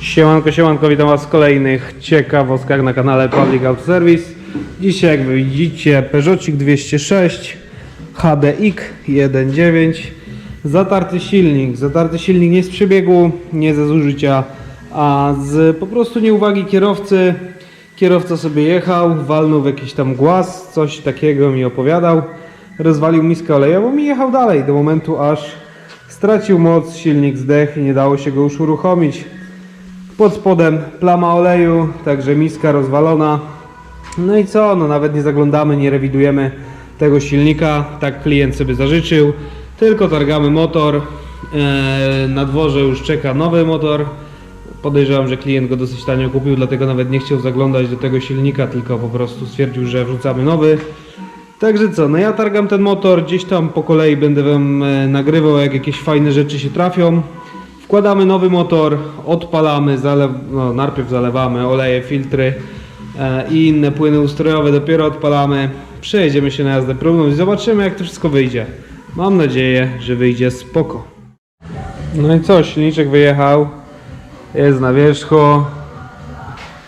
Siemanko, siemanko, witam Was w kolejnych ciekawostkach na kanale Public Auto Service. Dzisiaj, jak widzicie, Peugeotik 206 HDX 1.9 Zatarty silnik, zatarty silnik nie z przebiegu, nie ze zużycia, a z po prostu nieuwagi kierowcy. Kierowca sobie jechał, walnął w jakiś tam głaz, coś takiego mi opowiadał. Rozwalił miskę olejową i jechał dalej do momentu aż stracił moc, silnik zdech i nie dało się go już uruchomić. Pod spodem plama oleju, także miska rozwalona. No i co, no nawet nie zaglądamy, nie rewidujemy tego silnika, tak klient sobie zażyczył. Tylko targamy motor. Eee, na dworze już czeka nowy motor. Podejrzewam, że klient go dosyć tanio kupił, dlatego nawet nie chciał zaglądać do tego silnika, tylko po prostu stwierdził, że wrzucamy nowy. Także co, no ja targam ten motor, gdzieś tam po kolei będę wam e, nagrywał, jak jakieś fajne rzeczy się trafią. Wkładamy nowy motor, odpalamy, zalew, no, najpierw zalewamy oleje, filtry e, i inne płyny ustrojowe, dopiero odpalamy. Przejedziemy się na jazdę próbną i zobaczymy jak to wszystko wyjdzie. Mam nadzieję, że wyjdzie spoko. No i co, silniczek wyjechał, jest na wierzchu,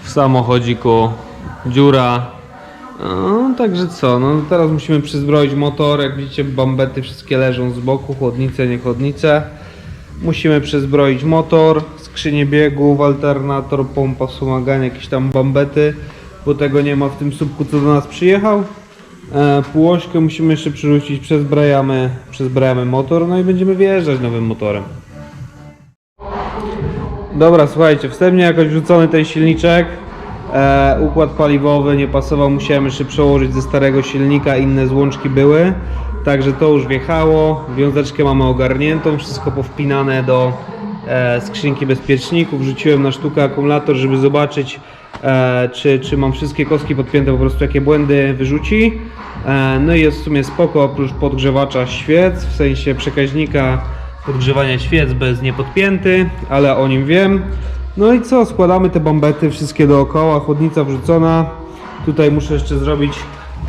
w samochodziku dziura. No, także co, no teraz musimy przyzbroić motor, jak widzicie bambety wszystkie leżą z boku, chłodnice, nie chłodnice. Musimy przyzbroić motor, skrzynię biegów, alternator, pompa wspomagania, jakieś tam bambety, bo tego nie ma w tym słupku co do nas przyjechał. E, musimy jeszcze przerzucić, przezbrajamy, przezbrajamy motor, no i będziemy wyjeżdżać nowym motorem. Dobra, słuchajcie, wstępnie jakoś wrzucony ten silniczek. E, układ paliwowy nie pasował, musiałem jeszcze przełożyć ze starego silnika, inne złączki były. Także to już wjechało. Wiązeczkę mamy ogarniętą, wszystko powpinane do e, skrzynki bezpieczników. Wrzuciłem na sztukę akumulator, żeby zobaczyć, e, czy, czy mam wszystkie kostki podpięte, po prostu jakie błędy wyrzuci. E, no i jest w sumie spoko, oprócz podgrzewacza świec, w sensie przekaźnika podgrzewania świec bez niepodpięty, ale o nim wiem. No i co, składamy te bombety wszystkie dookoła, chłodnica wrzucona. Tutaj muszę jeszcze zrobić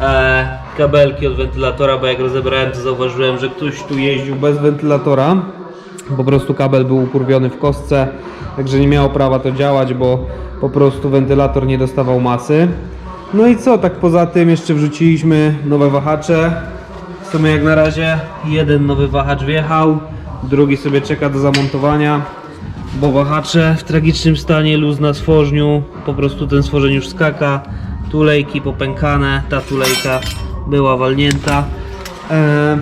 e, kabelki od wentylatora, bo jak rozebrałem to zauważyłem, że ktoś tu jeździł bez wentylatora. Po prostu kabel był ukurwiony w kostce, także nie miało prawa to działać, bo po prostu wentylator nie dostawał masy. No i co, tak poza tym jeszcze wrzuciliśmy nowe wahacze. W sumie jak na razie jeden nowy wahacz wjechał, drugi sobie czeka do zamontowania, bo wahacze w tragicznym stanie, luz na stworzniu, po prostu ten stworzeń już skaka, tulejki popękane, ta tulejka była walnięta. Eee,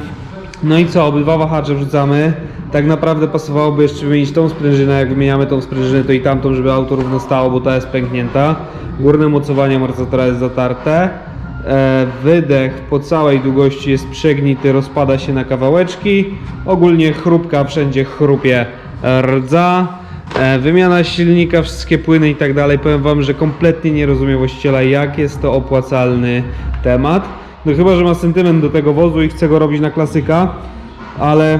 no i co, obydwa wahacze wrzucamy. Tak naprawdę pasowałoby jeszcze wymienić tą sprężynę, jak wymieniamy tą sprężynę to i tamtą, żeby auto równo stało, bo ta jest pęknięta. Górne mocowanie amortyzatora jest zatarte. E, wydech po całej długości jest przegnity, rozpada się na kawałeczki. Ogólnie chrupka, wszędzie chrupie rdza. E, wymiana silnika, wszystkie płyny i tak dalej. Powiem Wam, że kompletnie nie rozumiem właściciela, jak jest to opłacalny temat. No chyba, że ma sentyment do tego wozu i chce go robić na klasyka, ale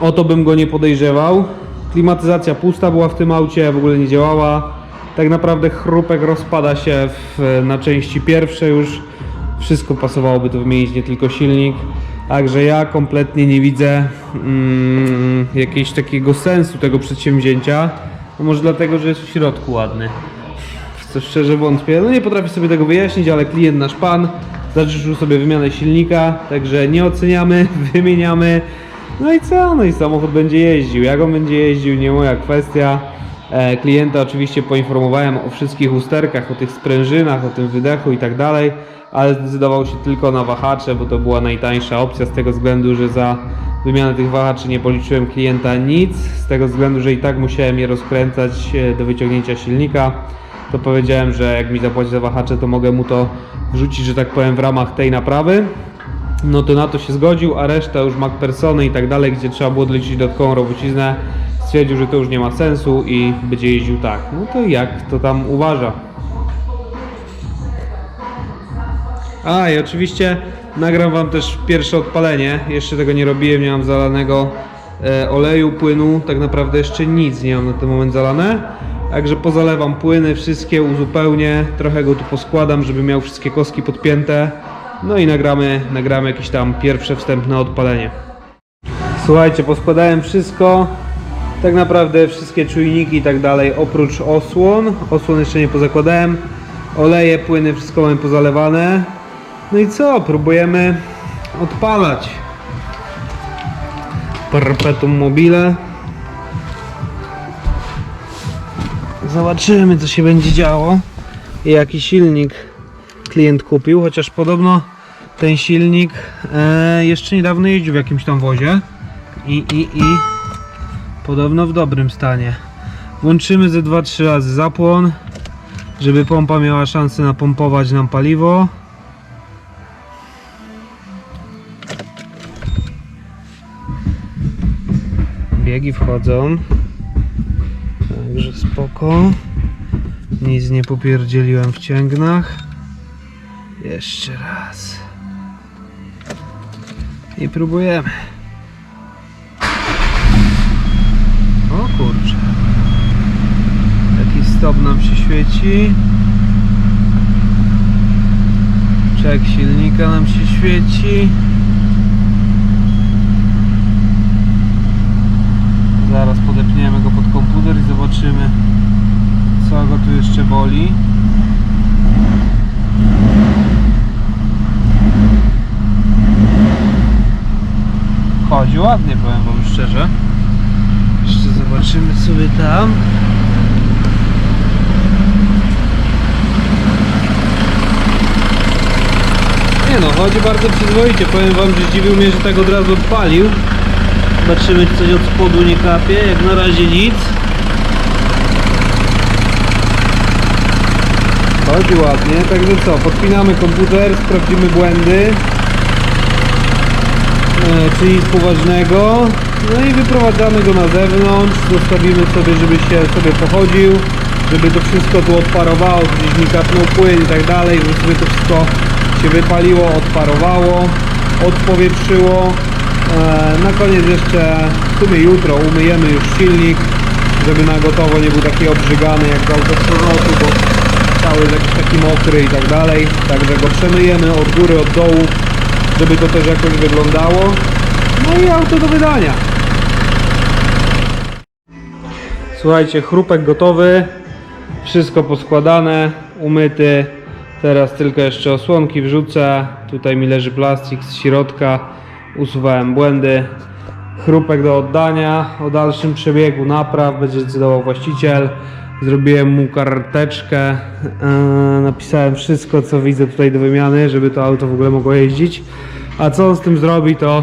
o to bym go nie podejrzewał. Klimatyzacja pusta była w tym aucie, w ogóle nie działała. Tak naprawdę chrupek rozpada się w, na części pierwsze już. Wszystko pasowałoby to wymienić, nie tylko silnik. Także ja kompletnie nie widzę mm, jakiegoś takiego sensu tego przedsięwzięcia. No może dlatego, że jest w środku ładny. Co szczerze wątpię. No nie potrafię sobie tego wyjaśnić, ale klient nasz pan zażyczył sobie wymianę silnika, także nie oceniamy, wymieniamy. No i co? No i samochód będzie jeździł. Jak on będzie jeździł, nie moja kwestia. E, klienta oczywiście poinformowałem o wszystkich usterkach, o tych sprężynach, o tym wydechu i tak dalej, ale zdecydował się tylko na wahacze, bo to była najtańsza opcja z tego względu, że za wymianę tych wahaczy nie policzyłem klienta nic, z tego względu, że i tak musiałem je rozkręcać e, do wyciągnięcia silnika to powiedziałem, że jak mi zapłaci za wahacze, to mogę mu to wrzucić, że tak powiem, w ramach tej naprawy. No to na to się zgodził, a reszta już MacPersony i tak dalej, gdzie trzeba było odliczyć dodatkową robociznę, stwierdził, że to już nie ma sensu i będzie jeździł tak. No to jak to tam uważa? A i oczywiście nagram Wam też pierwsze odpalenie. Jeszcze tego nie robiłem, nie mam zalanego e, oleju, płynu. Tak naprawdę jeszcze nic nie mam na ten moment zalane. Także pozalewam płyny, wszystkie uzupełnię. Trochę go tu poskładam, żeby miał wszystkie kostki podpięte. No i nagramy, nagramy jakieś tam pierwsze wstępne odpalenie. Słuchajcie, poskładałem wszystko. Tak naprawdę wszystkie czujniki i tak dalej, oprócz osłon. Osłon jeszcze nie pozakładałem. Oleje, płyny, wszystko mamy pozalewane. No i co? Próbujemy odpalać. Perpetuum mobile. Zobaczymy co się będzie działo i jaki silnik klient kupił, chociaż podobno ten silnik e, jeszcze niedawno jeździł w jakimś tam wozie i, i, i podobno w dobrym stanie. Włączymy ze 2-3 razy zapłon, żeby pompa miała szansę napompować nam paliwo. Biegi wchodzą. Także spoko. Nic nie popierdzieliłem w cięgnach. Jeszcze raz. I próbujemy. Stop nam się świeci. Czek silnika nam się świeci. Zaraz podepniemy go pod komputer i zobaczymy co go tu jeszcze boli. Chodzi ładnie, powiem wam szczerze. Jeszcze zobaczymy sobie tam. Nie no, chodzi bardzo przyzwoicie. Powiem wam, że zdziwił mnie, że tak od razu odpalił. Zobaczymy, czy coś od spodu nie kapie. Jak na razie nic. Chodzi ładnie, także co, podpinamy komputer, sprawdzimy błędy. E, czy nic poważnego. No i wyprowadzamy go na zewnątrz, zostawimy sobie, żeby się sobie pochodził, żeby to wszystko tu odparowało, gdzieś mi kapnął płyn i tak dalej, żeby to wszystko się wypaliło, odparowało, odpowietrzyło. E, na koniec jeszcze, w sumie jutro umyjemy już silnik, żeby na gotowo nie był taki obrzygany jak z autospronotu, bo cały jest jakiś taki mokry i tak dalej. Także go przemyjemy od góry, od dołu, żeby to też jakoś wyglądało. No i auto do wydania. Słuchajcie, chrupek gotowy, wszystko poskładane, umyty. Teraz tylko jeszcze osłonki wrzucę. Tutaj mi leży plastik z środka. Usuwałem błędy. Chrupek do oddania. O dalszym przebiegu napraw będzie decydował właściciel. Zrobiłem mu karteczkę. e, napisałem wszystko, co widzę tutaj do wymiany, żeby to auto w ogóle mogło jeździć. A co on z tym zrobi, to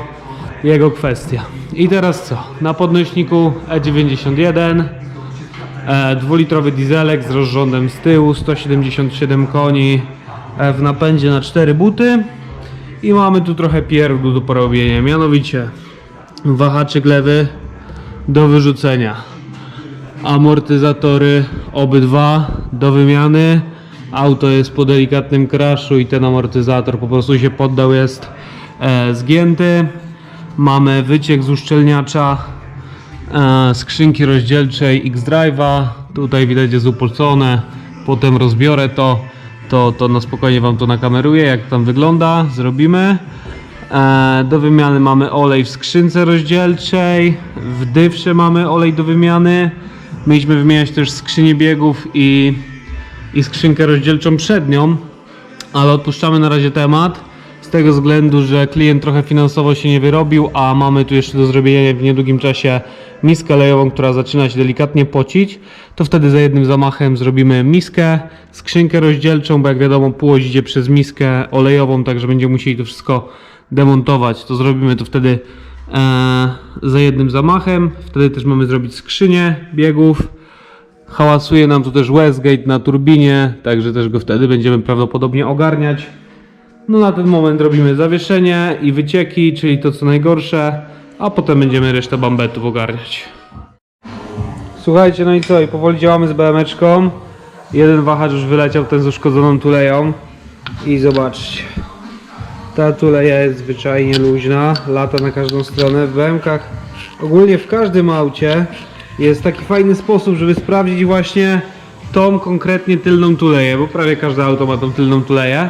jego kwestia. I teraz co? Na podnośniku E E91 E, dwulitrowy dieselek z rozrządem z tyłu, 177 koni e, w napędzie na 4 buty. I mamy tu trochę pierdół do porobienia, mianowicie wahaczyk lewy do wyrzucenia. Amortyzatory obydwa do wymiany. Auto jest po delikatnym crashu i ten amortyzator po prostu się poddał, jest e, zgięty. Mamy wyciek z uszczelniacza. e, skrzynki rozdzielczej X-Drive'a. Tutaj widać jest upolcone. Potem rozbiorę to, to, to na spokojnie Wam to nakameruję, jak tam wygląda. Zrobimy. E, do wymiany mamy olej w skrzynce rozdzielczej. W dywsze mamy olej do wymiany. Mieliśmy wymieniać też skrzynię biegów i, i skrzynkę rozdzielczą przednią, ale odpuszczamy na razie temat. Z tego względu, że klient trochę finansowo się nie wyrobił, a mamy tu jeszcze do zrobienia w niedługim czasie miskę lejową, która zaczyna się delikatnie pocić, to wtedy za jednym zamachem zrobimy miskę, skrzynkę rozdzielczą, bo jak wiadomo półość idzie przez miskę olejową, także będziemy musieli to wszystko demontować. To zrobimy to wtedy e, za jednym zamachem. Wtedy też mamy zrobić skrzynię biegów. Hałasuje nam tu też Westgate na turbinie, także też go wtedy będziemy prawdopodobnie ogarniać. No na ten moment robimy zawieszenie i wycieki, czyli to co najgorsze, a potem będziemy resztę bambetów ogarniać. Słuchajcie, no i co, i powoli działamy z BM-eczką. Jeden wahacz już wyleciał, ten z uszkodzoną tuleją. I zobaczcie. Ta tuleja jest zwyczajnie luźna, lata na każdą stronę. W BM-kach, ogólnie w każdym aucie jest taki fajny sposób, żeby sprawdzić właśnie tą konkretnie tylną tuleję, bo prawie każde auto ma tą tylną tuleję.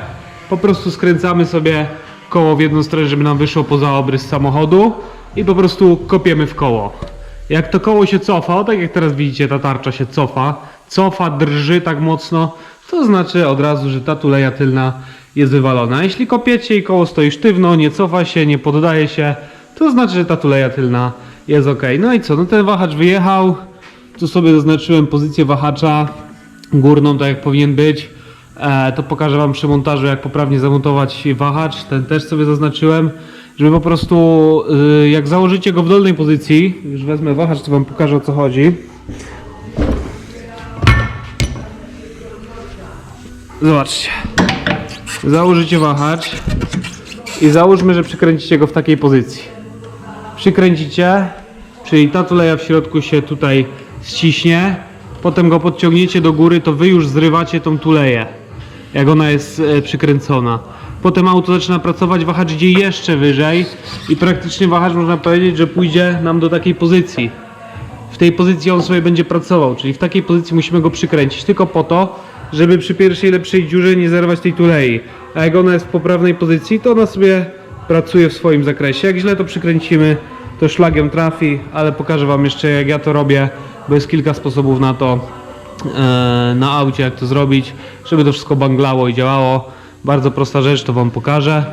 Po prostu skręcamy sobie koło w jedną stronę, żeby nam wyszło poza obrys samochodu i po prostu kopiemy w koło. jak to koło się cofa, tak jak teraz widzicie, ta tarcza się cofa, cofa, drży tak mocno, to znaczy od razu, że ta tuleja tylna jest wywalona. Jeśli kopiecie i koło stoi sztywno, nie cofa się, nie poddaje się, to znaczy, że ta tuleja tylna jest ok. No i co, no ten wahacz wyjechał, tu sobie zaznaczyłem pozycję wahacza górną, tak jak powinien być. E, to pokażę Wam przy montażu, jak poprawnie zamontować wahacz. Ten też sobie zaznaczyłem, żeby po prostu, y, jak założycie go w dolnej pozycji, już wezmę wahacz, to Wam pokażę o co chodzi. Zobaczcie. Założycie wahacz i załóżmy, że przykręcicie go w takiej pozycji. Przykręcicie, czyli ta tuleja w środku się tutaj ściśnie, potem go podciągniecie do góry, to wy już zrywacie tą tuleję, jak ona jest e, przykręcona. Potem auto zaczyna pracować, wahacz idzie jeszcze wyżej i praktycznie wahacz można powiedzieć, że pójdzie nam do takiej pozycji. W tej pozycji on sobie będzie pracował, czyli w takiej pozycji musimy go przykręcić tylko po to, żeby przy pierwszej lepszej dziurze nie zerwać tej tulei. A jak ona jest w poprawnej pozycji, to ona sobie pracuje w swoim zakresie. Jak źle to przykręcimy, to szlagiem trafi, ale pokażę Wam jeszcze jak ja to robię, bo jest kilka sposobów na to na aucie, jak to zrobić, żeby to wszystko banglało i działało. Bardzo prosta rzecz, to Wam pokażę.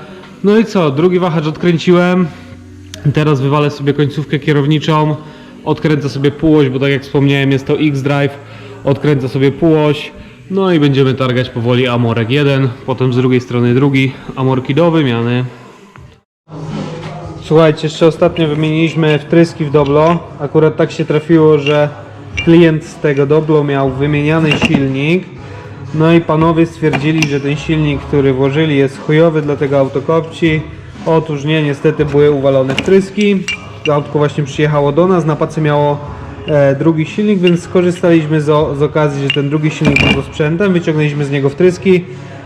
No i co, drugi wahacz odkręciłem. Teraz wywalę sobie końcówkę kierowniczą, odkręcę sobie półoś, bo tak jak wspomniałem jest to X-Drive, odkręcę sobie półoś, no i będziemy targać powoli Amorek 1, potem z drugiej strony drugi Amorki do wymiany. Słuchajcie, jeszcze ostatnio wymieniliśmy wtryski w Doblo. Akurat tak się trafiło, że klient z tego Doblo miał wymieniany silnik. No i panowie stwierdzili, że ten silnik, który włożyli jest chujowy, dlatego auto kopci. Otóż nie, niestety były uwalone wtryski. Autko właśnie przyjechało do nas, na pace miało e, drugi silnik, więc skorzystaliśmy z, z okazji, że ten drugi silnik był sprzętem, wyciągnęliśmy z niego wtryski,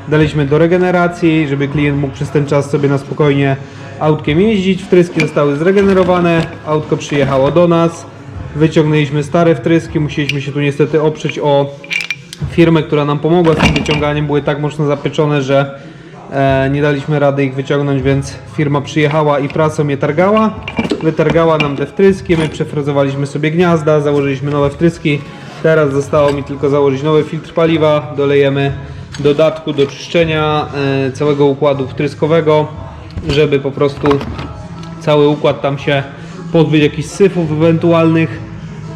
daliśmy do regeneracji, żeby klient mógł przez ten czas sobie na spokojnie autkiem jeździć. Wtryski zostały zregenerowane, autko przyjechało do nas, wyciągnęliśmy stare wtryski, musieliśmy się tu niestety oprzeć o firmę, która nam pomogła z tym wyciąganiem, były tak mocno zapieczone, że e, nie daliśmy rady ich wyciągnąć, więc firma przyjechała i pracą je targała. Wytargała nam te wtryski, my przefrezowaliśmy sobie gniazda, założyliśmy nowe wtryski. Teraz zostało mi tylko założyć nowy filtr paliwa, dolejemy dodatku do czyszczenia e, całego układu wtryskowego, żeby po prostu cały układ tam się pozbyć jakichś syfów ewentualnych.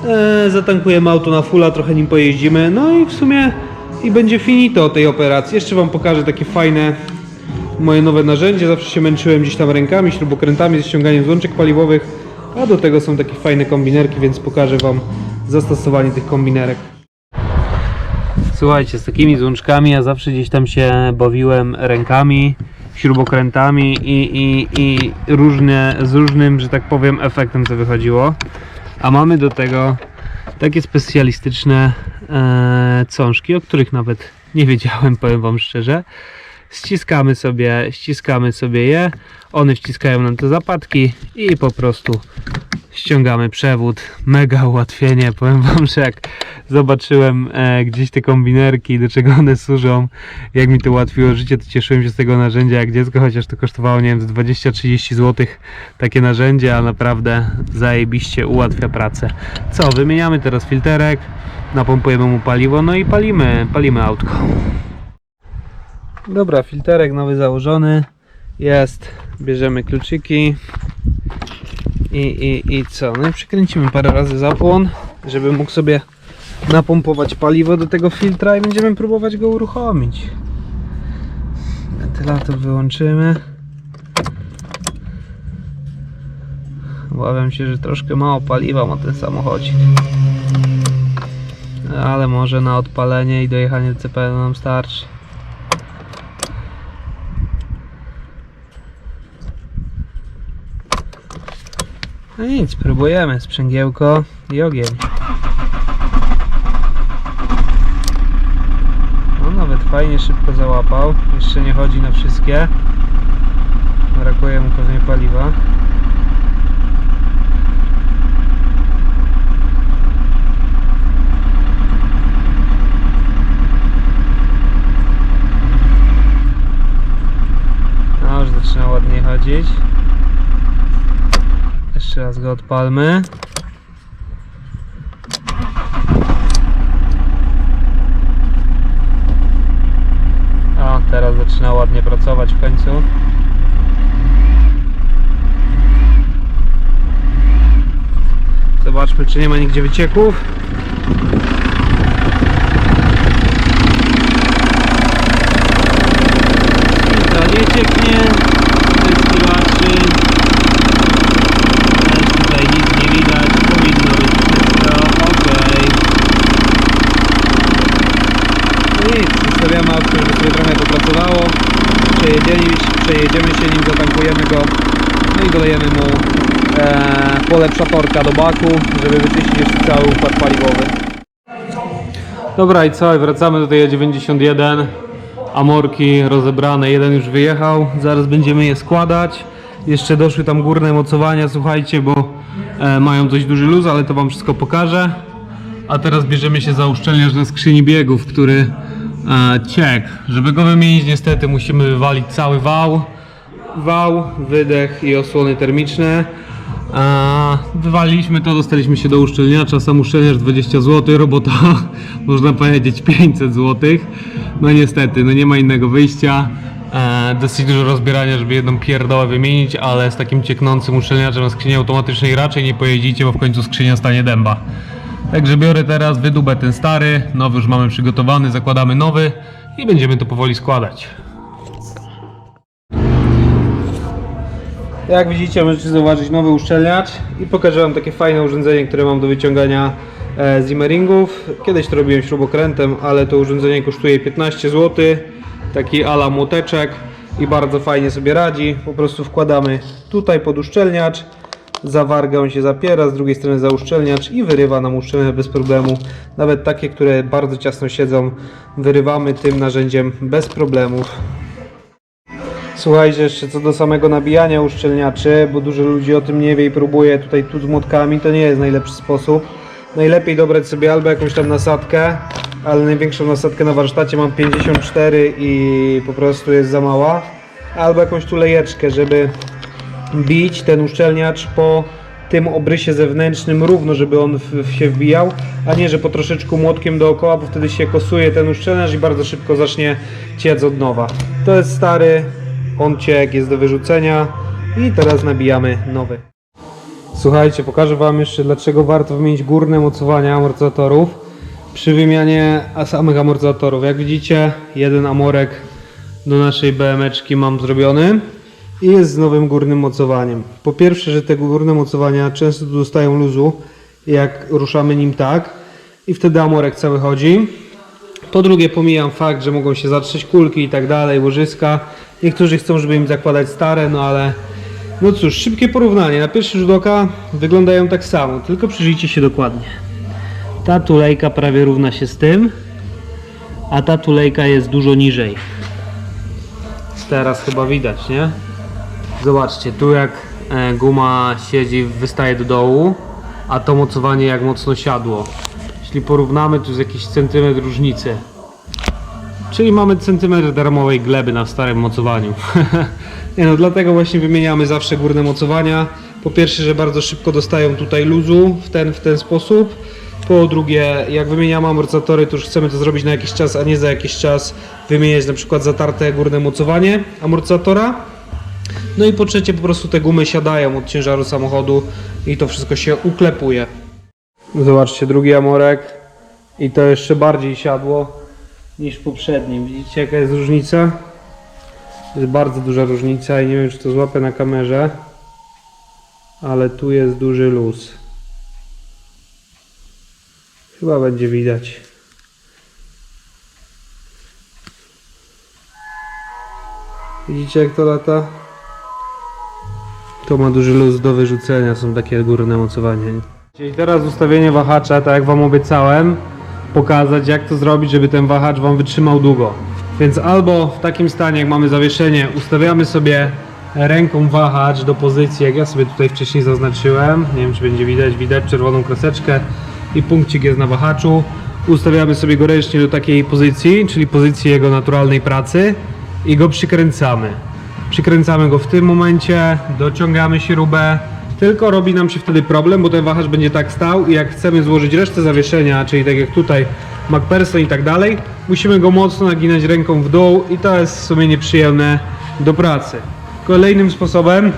E, zatankujemy auto na fulla, trochę nim pojeździmy, no i w sumie i będzie finito tej operacji. Jeszcze Wam pokażę takie fajne moje nowe narzędzie. Zawsze się męczyłem gdzieś tam rękami, śrubokrętami, ze ściąganiem złączek paliwowych, a do tego są takie fajne kombinerki, więc pokażę Wam zastosowanie tych kombinerek. Słuchajcie, z takimi złączkami ja zawsze gdzieś tam się bawiłem rękami, śrubokrętami i, i, i różne, z różnym, że tak powiem, efektem to wychodziło. A mamy do tego takie specjalistyczne e, cążki, o których nawet nie wiedziałem, powiem Wam szczerze. Ściskamy sobie, ściskamy sobie je, one wciskają nam te zapadki i po prostu ściągamy przewód. Mega ułatwienie. Powiem Wam, że jak zobaczyłem e, gdzieś te kombinerki, do czego one służą, jak mi to ułatwiło życie, to cieszyłem się z tego narzędzia jak dziecko, chociaż to kosztowało, nie wiem, z 20-30 zł takie narzędzie, a naprawdę zajebiście ułatwia pracę. Co, wymieniamy teraz filterek, napompujemy mu paliwo, no i palimy, palimy autko. Dobra, filterek nowy założony jest. Bierzemy kluczyki i, i, i co? No i przykręcimy parę razy zapłon, żeby mógł sobie napompować paliwo do tego filtra i będziemy próbować go uruchomić. Wentylator wyłączymy. Obawiam się, że troszkę mało paliwa ma ten samochodzik. Ale może na odpalenie i dojechanie do CPN nam starczy. No nic, próbujemy. Sprzęgiełko i ogień. No nawet fajnie szybko załapał. Jeszcze nie chodzi na wszystkie. Brakuje mu pewnie paliwa. No już zaczyna ładniej chodzić. Jeszcze raz go odpalmy. A, teraz zaczyna ładnie pracować w końcu. Zobaczmy, czy nie ma nigdzie wycieków. Nic, zostawiamy autko, żeby sobie trochę popracowało. Przejedziemy, przejedziemy się nim, zatankujemy go. No i dolejemy mu e, polepsza porka do baku, żeby wyczyścić jeszcze cały układ paliwowy. Dobra i co, wracamy do tej E91. Amorki rozebrane, jeden już wyjechał, zaraz będziemy je składać. Jeszcze doszły tam górne mocowania, słuchajcie, bo e, mają dość duży luz, ale to wam wszystko pokażę. A teraz bierzemy się za uszczelniacz na skrzyni biegów, który e, ciekł. Żeby go wymienić niestety musimy wywalić cały wał. Wał, wydech i osłony termiczne. A, wywaliliśmy to, dostaliśmy się do uszczelniacza, sam uszczelniacz 20 zł, robota można powiedzieć 500 zł. No niestety, no nie ma innego wyjścia. E, dosyć dużo rozbierania, żeby jedną pierdołę wymienić, ale z takim cieknącym uszczelniaczem na skrzyni automatycznej raczej nie pojedziecie, bo w końcu skrzynia stanie dęba. Także biorę teraz, wydubę ten stary, nowy już mamy przygotowany, zakładamy nowy i będziemy to powoli składać. Jak widzicie, możecie zauważyć nowy uszczelniacz i pokażę Wam takie fajne urządzenie, które mam do wyciągania e, zimmeringów. Kiedyś to robiłem śrubokrętem, ale to urządzenie kosztuje 15 zł. Taki ala młoteczek i bardzo fajnie sobie radzi. Po prostu wkładamy tutaj pod uszczelniacz, za wargę on się zapiera, z drugiej strony za uszczelniacz i wyrywa nam uszczelniacz bez problemu. Nawet takie, które bardzo ciasno siedzą, wyrywamy tym narzędziem bez problemów. Słuchajcie, jeszcze co do samego nabijania uszczelniaczy, bo dużo ludzi o tym nie wie i próbuje tutaj tu z młotkami, to nie jest najlepszy sposób. Najlepiej dobrać sobie albo jakąś tam nasadkę, ale największą nasadkę na warsztacie mam 54 i po prostu jest za mała, albo jakąś tu lejeczkę, żeby bić ten uszczelniacz po tym obrysie zewnętrznym równo, żeby on w, w się wbijał, a nie, że po troszeczku młotkiem dookoła, bo wtedy się kosuje ten uszczelniacz i bardzo szybko zacznie ciec od nowa. To jest stary, on ciek jest do wyrzucenia i teraz nabijamy nowy. Słuchajcie, pokażę Wam jeszcze dlaczego warto wymienić górne mocowania amortyzatorów przy wymianie samych amortyzatorów. Jak widzicie, jeden amorek do naszej BMeczki mam zrobiony i jest z nowym górnym mocowaniem. Po pierwsze, że te górne mocowania często dostają luzu, jak ruszamy nim tak i wtedy amorek cały chodzi. Po drugie, pomijam fakt, że mogą się zatrzeć kulki i tak dalej, łożyska. Niektórzy chcą, żeby im zakładać stare, no ale no cóż, szybkie porównanie. Na pierwszy rzut oka wyglądają tak samo, tylko przyjrzyjcie się dokładnie. Ta tulejka prawie równa się z tym, a ta tulejka jest dużo niżej. Teraz chyba widać, nie? Zobaczcie, tu jak e, guma siedzi, wystaje do dołu, a to mocowanie jak mocno siadło. Jeśli porównamy, tu jest jakiś centymetr różnicy. Czyli mamy centymetr darmowej gleby na starym mocowaniu. Nie no, dlatego właśnie wymieniamy zawsze górne mocowania. Po pierwsze, że bardzo szybko dostają tutaj luzu w ten, w ten sposób. Po drugie, jak wymieniamy amortyzatory, to już chcemy to zrobić na jakiś czas, a nie za jakiś czas wymieniać na przykład zatarte górne mocowanie amortyzatora. No i po trzecie, po prostu te gumy siadają od ciężaru samochodu i to wszystko się uklepuje. Zobaczcie, drugi amorek i to jeszcze bardziej siadło niż poprzednim. Widzicie jaka jest różnica? Jest bardzo duża różnica i nie wiem czy to złapę na kamerze, ale tu jest duży luz. Chyba będzie widać. Widzicie jak to lata? To ma duży luz do wyrzucenia, są takie górne mocowania. I teraz ustawienie wahacza, tak jak Wam obiecałem, pokazać jak to zrobić, żeby ten wahacz Wam wytrzymał długo. Więc albo w takim stanie, jak mamy zawieszenie, ustawiamy sobie ręką wahacz do pozycji, jak ja sobie tutaj wcześniej zaznaczyłem. Nie wiem, czy będzie widać, widać czerwoną kreseczkę i punkcik jest na wahaczu. Ustawiamy sobie go ręcznie do takiej pozycji, czyli pozycji jego naturalnej pracy i go przykręcamy. Przykręcamy go w tym momencie, dociągamy śrubę, tylko robi nam się wtedy problem, bo ten wahacz będzie tak stał i jak chcemy złożyć resztę zawieszenia, czyli tak jak tutaj MacPherson i tak dalej, musimy go mocno naginać ręką w dół i to jest w sumie nieprzyjemne do pracy. Kolejnym sposobem,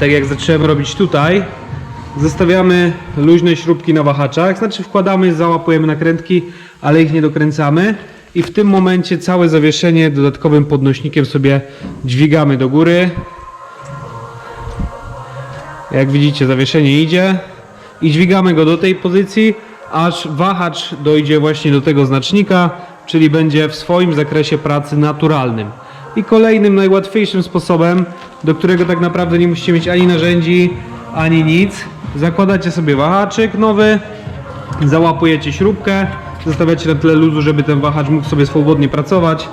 tak jak zacząłem robić tutaj, Zostawiamy luźne śrubki na wahaczach, znaczy wkładamy, załapujemy nakrętki, ale ich nie dokręcamy. I w tym momencie całe zawieszenie dodatkowym podnośnikiem sobie dźwigamy do góry. Jak widzicie, zawieszenie idzie i dźwigamy go do tej pozycji, aż wahacz dojdzie właśnie do tego znacznika, czyli będzie w swoim zakresie pracy naturalnym. I kolejnym, najłatwiejszym sposobem, do którego tak naprawdę nie musicie mieć ani narzędzi, ani nic, zakładacie sobie wahaczyk nowy, załapujecie śrubkę, zostawiacie na tyle luzu, żeby ten wahacz mógł sobie swobodnie pracować,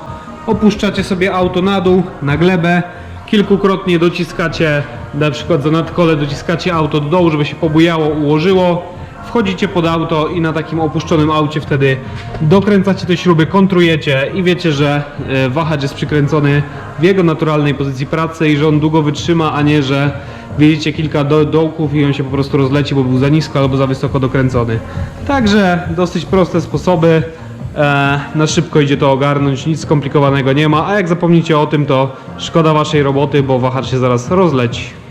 opuszczacie sobie auto na dół, na glebę, kilkukrotnie dociskacie, na przykład za nadkole dociskacie auto do dołu, żeby się pobujało, ułożyło, wchodzicie pod auto i na takim opuszczonym aucie wtedy dokręcacie te śruby, kontrujecie i wiecie, że e, wahacz jest przykręcony w jego naturalnej pozycji pracy i że on długo wytrzyma, a nie, że wiedziecie kilka do, dołków i on się po prostu rozleci, bo był za nisko albo za wysoko dokręcony. Także dosyć proste sposoby. E, na szybko idzie to ogarnąć, nic skomplikowanego nie ma, a jak zapomnicie o tym, to szkoda waszej roboty, bo wahacz się zaraz rozleci.